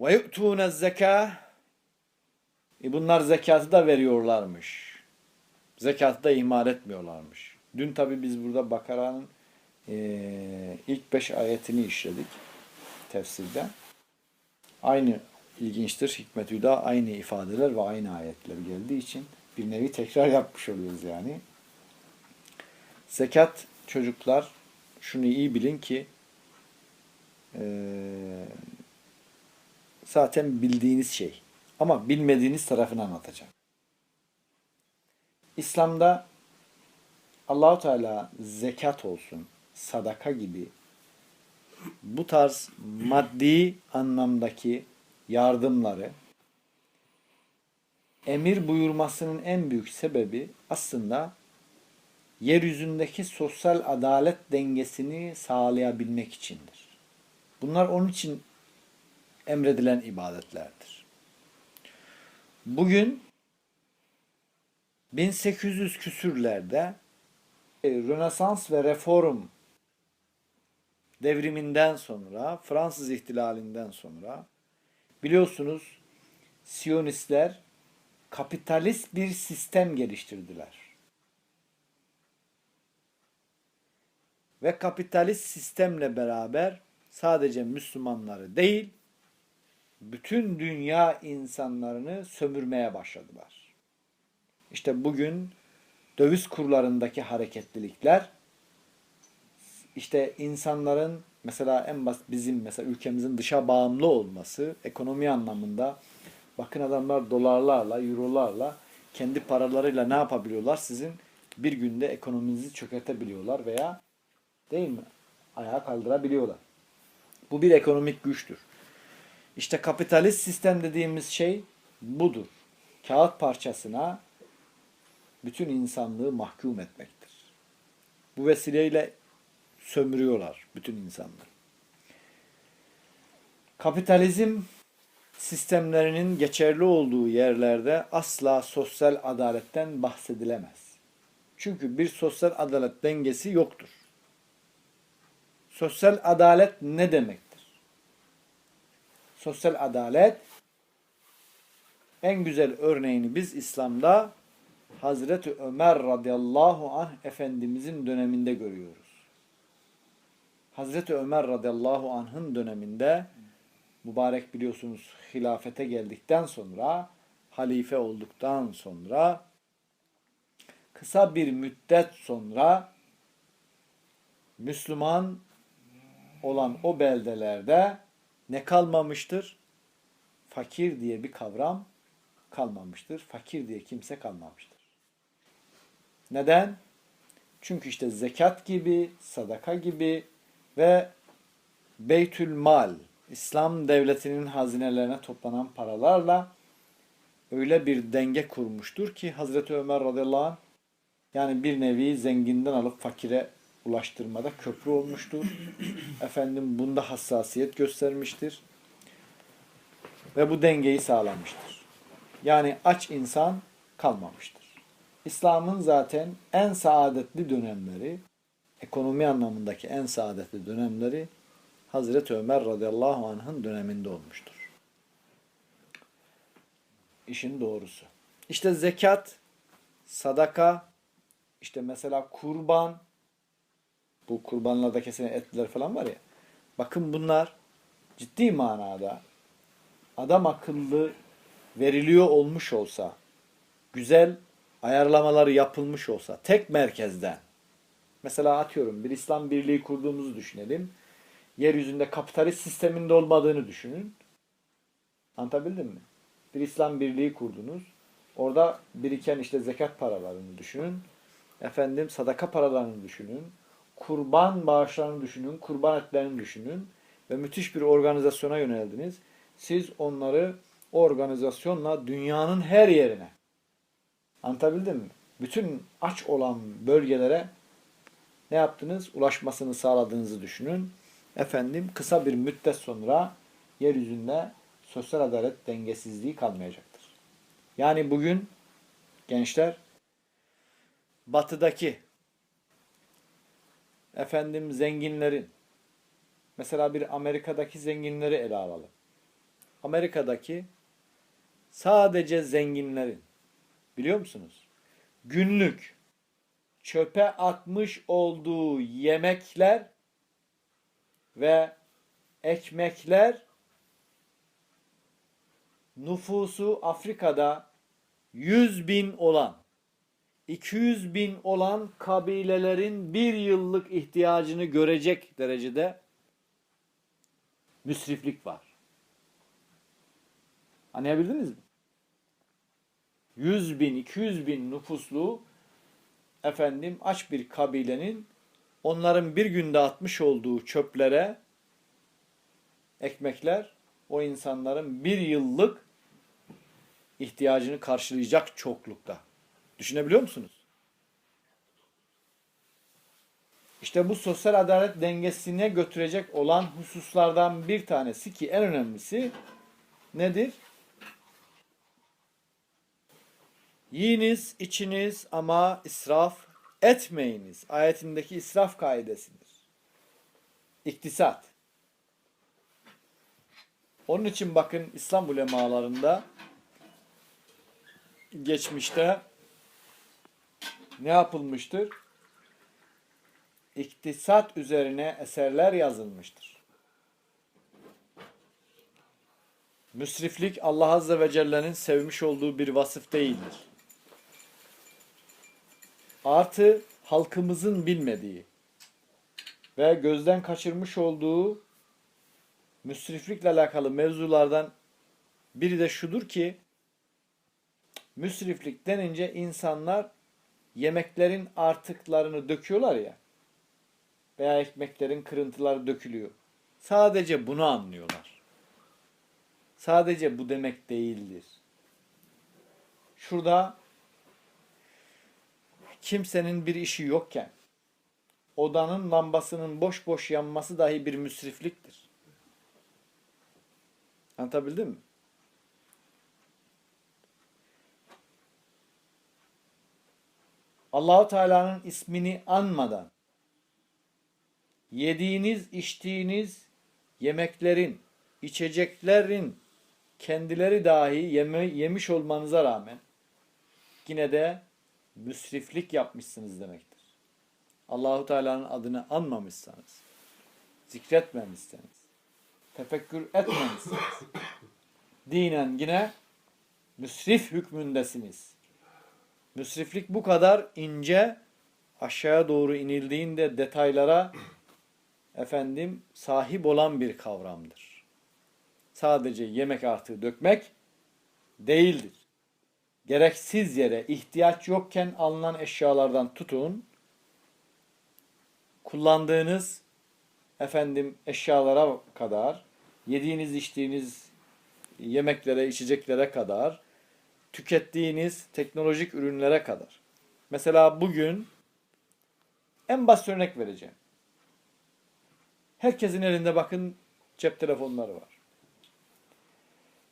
Ve yu'tûne zekâ e bunlar zekatı da veriyorlarmış. Zekatı da ihmal etmiyorlarmış. Dün tabi biz burada Bakara'nın eee, ilk beş ayetini işledik tefsirde. Aynı ilginçtir. Hikmetü da aynı ifadeler ve aynı ayetler geldiği için bir nevi tekrar yapmış oluyoruz yani. Zekat çocuklar şunu iyi bilin ki eee, zaten bildiğiniz şey. Ama bilmediğiniz tarafını anlatacağım. İslam'da Allahu Teala zekat olsun, sadaka gibi bu tarz maddi anlamdaki yardımları emir buyurmasının en büyük sebebi aslında yeryüzündeki sosyal adalet dengesini sağlayabilmek içindir. Bunlar onun için emredilen ibadetlerdir. Bugün 1800 küsürlerde e, Rönesans ve Reform devriminden sonra, Fransız ihtilalinden sonra biliyorsunuz Siyonistler kapitalist bir sistem geliştirdiler. Ve kapitalist sistemle beraber sadece Müslümanları değil, bütün dünya insanlarını sömürmeye başladılar. İşte bugün döviz kurlarındaki hareketlilikler işte insanların mesela en basit bizim mesela ülkemizin dışa bağımlı olması ekonomi anlamında bakın adamlar dolarlarla, eurolarla kendi paralarıyla ne yapabiliyorlar? Sizin bir günde ekonominizi çökertebiliyorlar veya değil mi? Ayağa kaldırabiliyorlar. Bu bir ekonomik güçtür. İşte kapitalist sistem dediğimiz şey budur. Kağıt parçasına bütün insanlığı mahkum etmektir. Bu vesileyle sömürüyorlar bütün insanları. Kapitalizm sistemlerinin geçerli olduğu yerlerde asla sosyal adaletten bahsedilemez. Çünkü bir sosyal adalet dengesi yoktur. Sosyal adalet ne demektir? Sosyal adalet en güzel örneğini biz İslam'da Hazreti Ömer radıyallahu anh Efendimizin döneminde görüyoruz. Hazreti Ömer radıyallahu anh'ın döneminde mübarek biliyorsunuz hilafete geldikten sonra halife olduktan sonra kısa bir müddet sonra Müslüman olan o beldelerde ne kalmamıştır? Fakir diye bir kavram kalmamıştır. Fakir diye kimse kalmamıştır. Neden? Çünkü işte zekat gibi, sadaka gibi ve Beytül Mal, İslam devletinin hazinelerine toplanan paralarla öyle bir denge kurmuştur ki Hazreti Ömer radıyallahu anh yani bir nevi zenginden alıp fakire ulaştırmada köprü olmuştur. Efendim bunda hassasiyet göstermiştir. Ve bu dengeyi sağlamıştır. Yani aç insan kalmamıştır. İslam'ın zaten en saadetli dönemleri, ekonomi anlamındaki en saadetli dönemleri Hazreti Ömer radıyallahu anh'ın döneminde olmuştur. İşin doğrusu. İşte zekat, sadaka, işte mesela kurban, bu kurbanlarda kesilen etler falan var ya. Bakın bunlar ciddi manada adam akıllı veriliyor olmuş olsa, güzel ayarlamaları yapılmış olsa, tek merkezden, mesela atıyorum bir İslam birliği kurduğumuzu düşünelim. Yeryüzünde kapitalist sisteminde olmadığını düşünün. Anlatabildim mi? Bir İslam birliği kurdunuz. Orada biriken işte zekat paralarını düşünün. Efendim sadaka paralarını düşünün. Kurban bağışlarını düşünün. Kurban etlerini düşünün. Ve müthiş bir organizasyona yöneldiniz. Siz onları organizasyonla dünyanın her yerine anlatabildim mi? Bütün aç olan bölgelere ne yaptınız? Ulaşmasını sağladığınızı düşünün. Efendim kısa bir müddet sonra yeryüzünde sosyal adalet dengesizliği kalmayacaktır. Yani bugün gençler batıdaki efendim zenginlerin mesela bir Amerika'daki zenginleri ele alalım. Amerika'daki sadece zenginlerin biliyor musunuz? Günlük çöpe atmış olduğu yemekler ve ekmekler nüfusu Afrika'da 100 bin olan 200 bin olan kabilelerin bir yıllık ihtiyacını görecek derecede müsriflik var. Anlayabildiniz mi? 100 bin, 200 bin nüfuslu efendim aç bir kabilenin onların bir günde atmış olduğu çöplere ekmekler o insanların bir yıllık ihtiyacını karşılayacak çoklukta. Düşünebiliyor musunuz? İşte bu sosyal adalet dengesine götürecek olan hususlardan bir tanesi ki en önemlisi nedir? Yiyiniz, içiniz ama israf etmeyiniz. Ayetindeki israf kaidesidir. İktisat. Onun için bakın İslam ulemalarında geçmişte ne yapılmıştır? İktisat üzerine eserler yazılmıştır. Müsriflik Allah Azze ve Celle'nin sevmiş olduğu bir vasıf değildir. Artı halkımızın bilmediği ve gözden kaçırmış olduğu müsriflikle alakalı mevzulardan biri de şudur ki müsriflik denince insanlar yemeklerin artıklarını döküyorlar ya veya ekmeklerin kırıntıları dökülüyor. Sadece bunu anlıyorlar. Sadece bu demek değildir. Şurada kimsenin bir işi yokken odanın lambasının boş boş yanması dahi bir müsrifliktir. Anlatabildim mi? Allahu Teala'nın ismini anmadan yediğiniz, içtiğiniz yemeklerin, içeceklerin kendileri dahi yeme, yemiş olmanıza rağmen yine de müsriflik yapmışsınız demektir. Allahu Teala'nın adını anmamışsanız, zikretmemişseniz, tefekkür etmemişsiniz. Dinen yine müsrif hükmündesiniz. Müsriflik bu kadar ince aşağıya doğru inildiğinde detaylara efendim sahip olan bir kavramdır. Sadece yemek artığı dökmek değildir. Gereksiz yere ihtiyaç yokken alınan eşyalardan tutun kullandığınız efendim eşyalara kadar, yediğiniz içtiğiniz yemeklere, içeceklere kadar, tükettiğiniz teknolojik ürünlere kadar. Mesela bugün en basit örnek vereceğim. Herkesin elinde bakın cep telefonları var.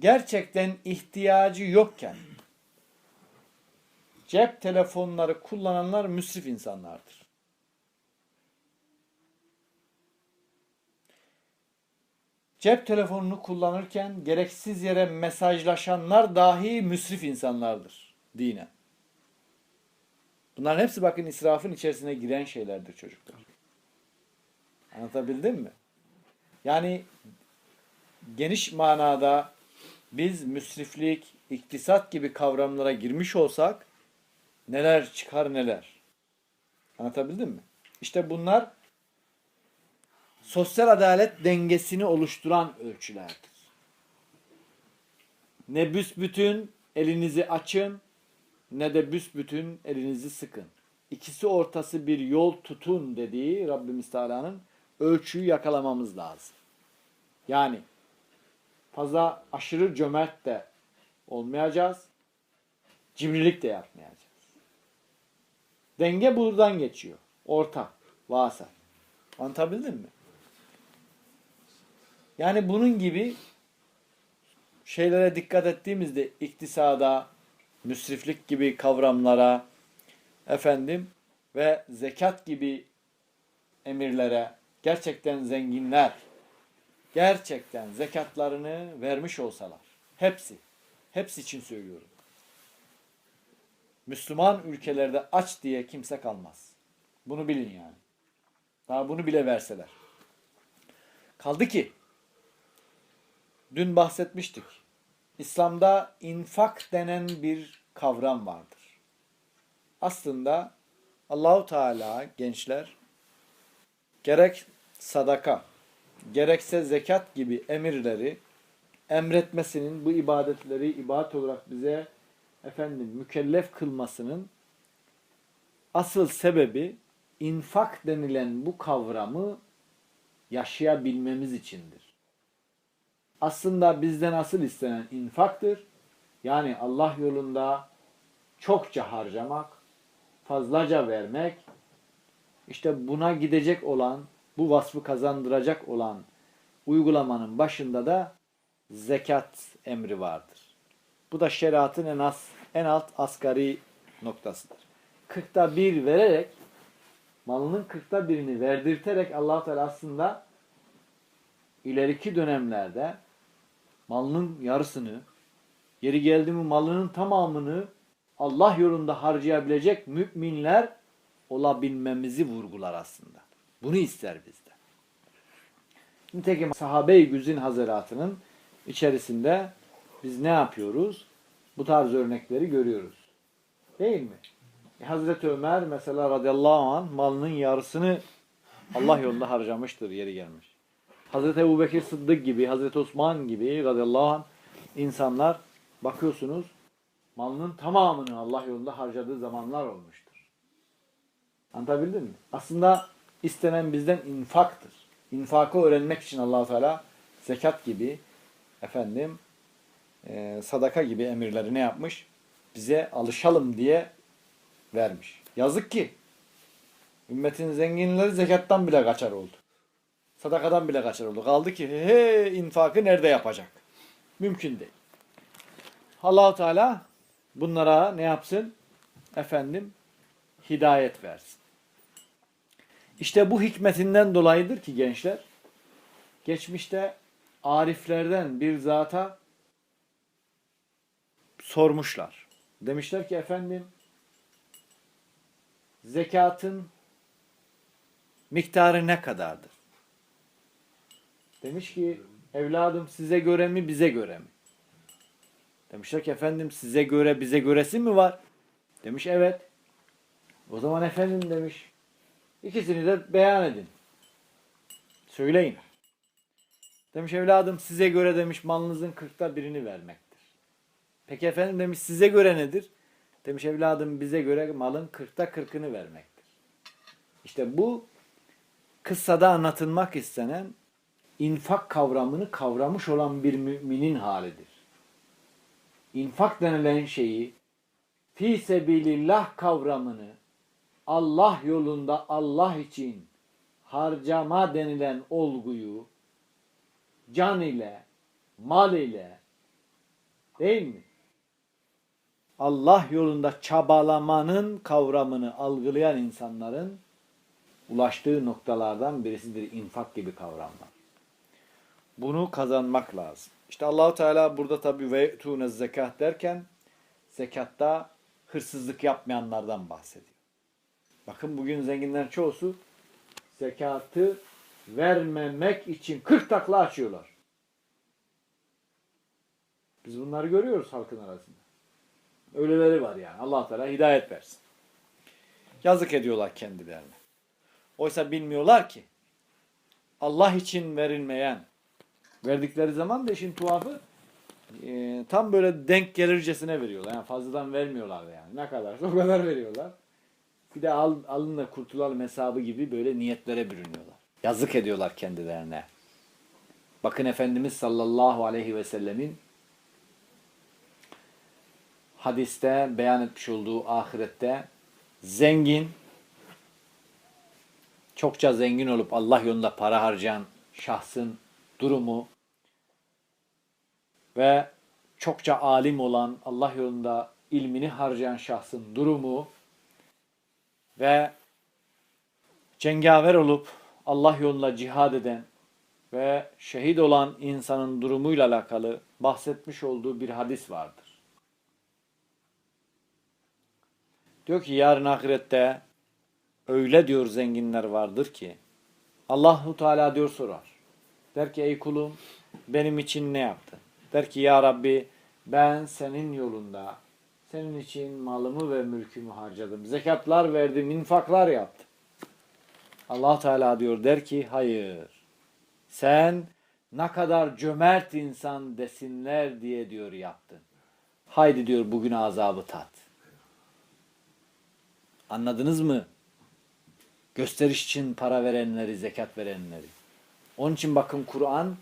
Gerçekten ihtiyacı yokken cep telefonları kullananlar müsrif insanlardır. Cep telefonunu kullanırken gereksiz yere mesajlaşanlar dahi müsrif insanlardır dine. Bunların hepsi bakın israfın içerisine giren şeylerdir çocuklar. Anlatabildim mi? Yani geniş manada biz müsriflik, iktisat gibi kavramlara girmiş olsak neler çıkar neler. Anlatabildim mi? İşte bunlar sosyal adalet dengesini oluşturan ölçülerdir. Ne büsbütün elinizi açın ne de büsbütün elinizi sıkın. İkisi ortası bir yol tutun dediği Rabbimiz Teala'nın ölçüyü yakalamamız lazım. Yani fazla aşırı cömert de olmayacağız. Cimrilik de yapmayacağız. Denge buradan geçiyor. Orta, vasat. Anlatabildim mi? Yani bunun gibi şeylere dikkat ettiğimizde iktisada, müsriflik gibi kavramlara, efendim ve zekat gibi emirlere gerçekten zenginler gerçekten zekatlarını vermiş olsalar, hepsi, hepsi için söylüyorum. Müslüman ülkelerde aç diye kimse kalmaz. Bunu bilin yani. Daha bunu bile verseler. Kaldı ki dün bahsetmiştik. İslam'da infak denen bir kavram vardır. Aslında Allahu Teala gençler gerek sadaka gerekse zekat gibi emirleri emretmesinin bu ibadetleri ibadet olarak bize efendim mükellef kılmasının asıl sebebi infak denilen bu kavramı yaşayabilmemiz içindir. Aslında bizden asıl istenen infaktır. Yani Allah yolunda çokça harcamak, fazlaca vermek, işte buna gidecek olan, bu vasfı kazandıracak olan uygulamanın başında da zekat emri vardır. Bu da şeriatın en az en alt asgari noktasıdır. Kırkta bir vererek malının kırkta birini verdirterek allah Teala aslında ileriki dönemlerde malının yarısını, yeri geldi mi malının tamamını Allah yolunda harcayabilecek müminler olabilmemizi vurgular aslında. Bunu ister bizden. Nitekim sahabe-i güzin hazaratının içerisinde biz ne yapıyoruz? Bu tarz örnekleri görüyoruz. Değil mi? E, Hazreti Ömer mesela radıyallahu anh malının yarısını Allah yolunda harcamıştır yeri gelmiş. Hazreti Ebu Bekir Sıddık gibi, Hazreti Osman gibi radıyallahu anh insanlar bakıyorsunuz malının tamamını Allah yolunda harcadığı zamanlar olmuştur. Anlatabildim mi? Aslında istenen bizden infaktır. İnfakı öğrenmek için allah Teala zekat gibi efendim e, sadaka gibi emirleri ne yapmış? Bize alışalım diye vermiş. Yazık ki ümmetin zenginleri zekattan bile kaçar oldu. Sadakadan bile kaçar oldu. Kaldı ki he, infakı nerede yapacak? Mümkün değil. allah Teala bunlara ne yapsın? Efendim hidayet versin. İşte bu hikmetinden dolayıdır ki gençler geçmişte ariflerden bir zata sormuşlar. Demişler ki efendim zekatın miktarı ne kadardır? Demiş ki evladım size göre mi bize göre mi? Demişler ki efendim size göre bize göresi mi var? Demiş evet. O zaman efendim demiş ikisini de beyan edin. Söyleyin. Demiş evladım size göre demiş malınızın kırkta birini vermektir. Peki efendim demiş size göre nedir? Demiş evladım bize göre malın kırkta kırkını vermektir. İşte bu kıssada anlatılmak istenen infak kavramını kavramış olan bir müminin halidir. İnfak denilen şeyi fi sebilillah kavramını Allah yolunda Allah için harcama denilen olguyu can ile, mal ile değil mi? Allah yolunda çabalamanın kavramını algılayan insanların ulaştığı noktalardan birisidir infak gibi kavramlar. Bunu kazanmak lazım. İşte Allahu Teala burada tabi ve tune zekat derken zekatta hırsızlık yapmayanlardan bahsediyor. Bakın bugün zenginlerin çoğusu zekatı vermemek için 40 takla açıyorlar. Biz bunları görüyoruz halkın arasında. Öyleleri var yani. Allah Teala hidayet versin. Yazık ediyorlar kendilerine. Oysa bilmiyorlar ki Allah için verilmeyen verdikleri zaman da işin tuhafı e, tam böyle denk gelircesine veriyorlar. Yani fazladan vermiyorlar yani. Ne kadar o kadar veriyorlar. Bir de al, alınla kurtulalım hesabı gibi böyle niyetlere bürünüyorlar. Yazık ediyorlar kendilerine. Bakın Efendimiz sallallahu aleyhi ve sellemin hadiste beyan etmiş olduğu ahirette zengin, çokça zengin olup Allah yolunda para harcayan şahsın durumu ve çokça alim olan Allah yolunda ilmini harcayan şahsın durumu ve cengaver olup Allah yolunda cihad eden ve şehit olan insanın durumuyla alakalı bahsetmiş olduğu bir hadis vardır. Diyor ki yarın ahirette öyle diyor zenginler vardır ki Allahu Teala diyor sorar. Der ki ey kulum benim için ne yaptın? Der ki ya Rabbi ben senin yolunda senin için malımı ve mülkümü harcadım. Zekatlar verdim, infaklar yaptım. Allah Teala diyor der ki hayır. Sen ne kadar cömert insan desinler diye diyor yaptın. Haydi diyor bugün azabı tat. Anladınız mı? Gösteriş için para verenleri, zekat verenleri. Onun için bakın Kur'an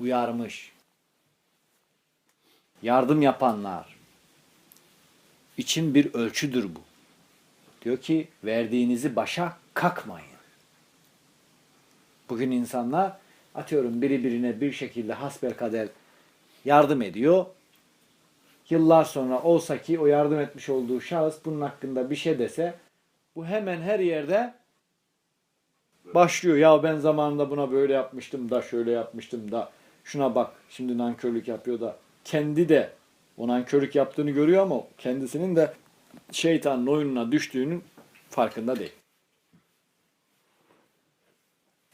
uyarmış. Yardım yapanlar için bir ölçüdür bu. Diyor ki verdiğinizi başa kakmayın. Bugün insanlar atıyorum biri birine bir şekilde hasbelkader yardım ediyor. Yıllar sonra olsa ki o yardım etmiş olduğu şahıs bunun hakkında bir şey dese bu hemen her yerde başlıyor. Ya ben zamanında buna böyle yapmıştım da şöyle yapmıştım da şuna bak şimdi nankörlük yapıyor da kendi de o nankörlük yaptığını görüyor ama kendisinin de şeytanın oyununa düştüğünün farkında değil.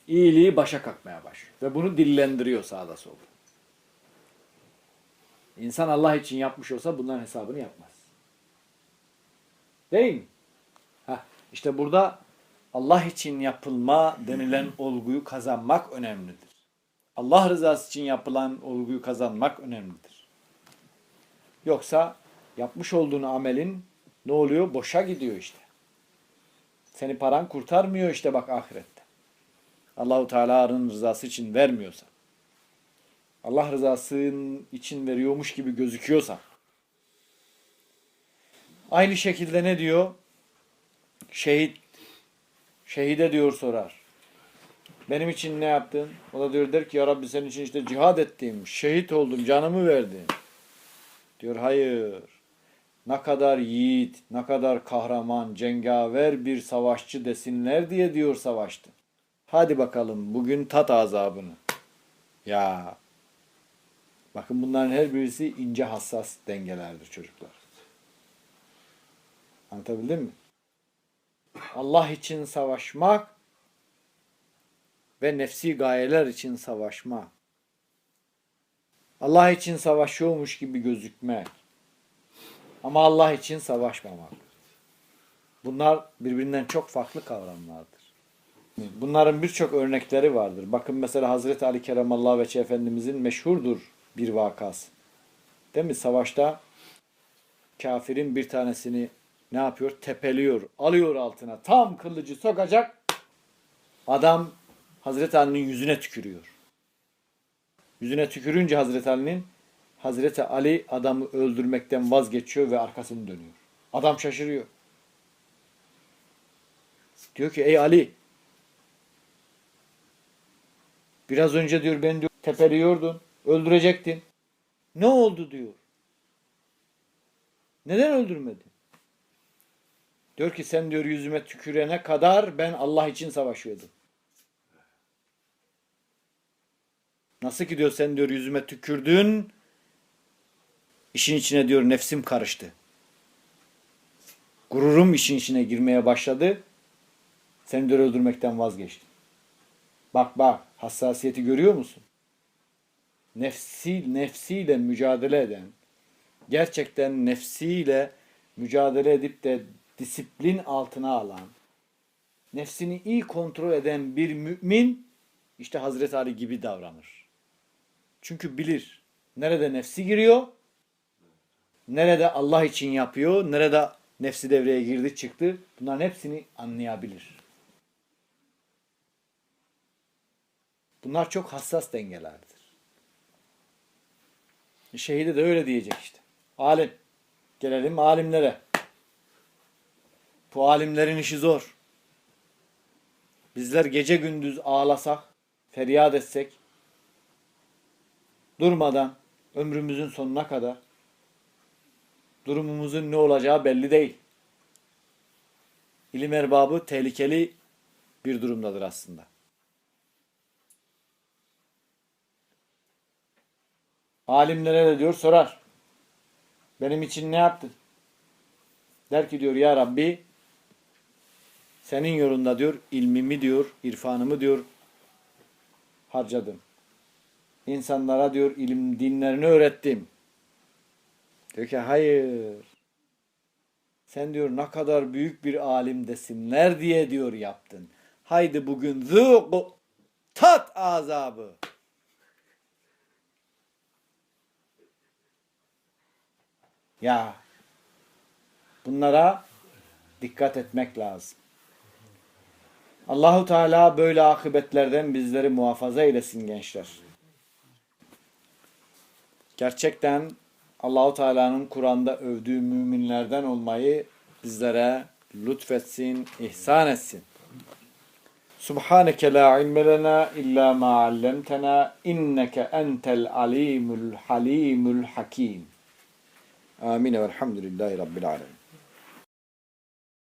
İyiliği başa kalkmaya başlıyor. Ve bunu dillendiriyor sağda solda. İnsan Allah için yapmış olsa bunların hesabını yapmaz. Değil mi? Heh, işte burada Allah için yapılma denilen olguyu kazanmak önemlidir. Allah rızası için yapılan olguyu kazanmak önemlidir. Yoksa yapmış olduğun amelin ne oluyor? Boşa gidiyor işte. Seni paran kurtarmıyor işte bak ahirette. Allahu Teala'nın rızası için vermiyorsa. Allah rızasının için veriyormuş gibi gözüküyorsa. Aynı şekilde ne diyor? Şehit. Şehide diyor sorar. Benim için ne yaptın? O da diyor der ki ya Rabbi senin için işte cihad ettim. Şehit oldum. Canımı verdim. Diyor hayır. Ne kadar yiğit, ne kadar kahraman, cengaver bir savaşçı desinler diye diyor savaştı. Hadi bakalım bugün tat azabını. Ya. Bakın bunların her birisi ince hassas dengelerdir çocuklar. Anlatabildim mi? Allah için savaşmak ve nefsi gayeler için savaşmak. Allah için savaşıyormuş gibi gözükmek. Ama Allah için savaşmamak. Bunlar birbirinden çok farklı kavramlardır. Bunların birçok örnekleri vardır. Bakın mesela Hazreti Ali Keremallahu Veçhe Efendimizin meşhurdur bir vakası. Değil mi? Savaşta kafirin bir tanesini ne yapıyor? Tepeliyor. Alıyor altına. Tam kılıcı sokacak. Adam Hazreti Ali'nin yüzüne tükürüyor. Yüzüne tükürünce Hazreti Ali'nin Hazreti Ali adamı öldürmekten vazgeçiyor ve arkasını dönüyor. Adam şaşırıyor. Diyor ki ey Ali biraz önce diyor beni diyor, tepeliyordun. Öldürecektin. Ne oldu diyor. Neden öldürmedin? Diyor ki sen diyor yüzüme tükürene kadar ben Allah için savaşıyordum. Nasıl ki diyor sen diyor yüzüme tükürdün. İşin içine diyor nefsim karıştı. Gururum işin içine girmeye başladı. Seni diyor öldürmekten vazgeçtim. Bak bak hassasiyeti görüyor musun? Nefsi, nefsiyle mücadele eden, gerçekten nefsiyle mücadele edip de disiplin altına alan, nefsini iyi kontrol eden bir mümin işte Hazreti Ali gibi davranır. Çünkü bilir nerede nefsi giriyor, nerede Allah için yapıyor, nerede nefsi devreye girdi çıktı bunların hepsini anlayabilir. Bunlar çok hassas dengelerdir. Şehide de öyle diyecek işte. Alim. Gelelim alimlere. Bu alimlerin işi zor. Bizler gece gündüz ağlasak, feryat etsek, durmadan ömrümüzün sonuna kadar durumumuzun ne olacağı belli değil. İlim erbabı tehlikeli bir durumdadır aslında. Alimlere de diyor sorar. Benim için ne yaptın? Der ki diyor ya Rabbi senin yolunda diyor ilmimi diyor, irfanımı diyor harcadım. İnsanlara diyor ilim dinlerini öğrettim. Diyor ki hayır. Sen diyor ne kadar büyük bir alim desinler diye diyor yaptın. Haydi bugün zûku tat azabı. Ya bunlara dikkat etmek lazım. Allahu Teala böyle akıbetlerden bizleri muhafaza eylesin gençler. Gerçekten Allahu Teala'nın Kur'an'da övdüğü müminlerden olmayı bizlere lütfetsin, ihsan etsin. Subhaneke la ilme lena illa ma allamtena inneke entel alimul halimul hakim. Amin ve elhamdülillahi rabbil alemin.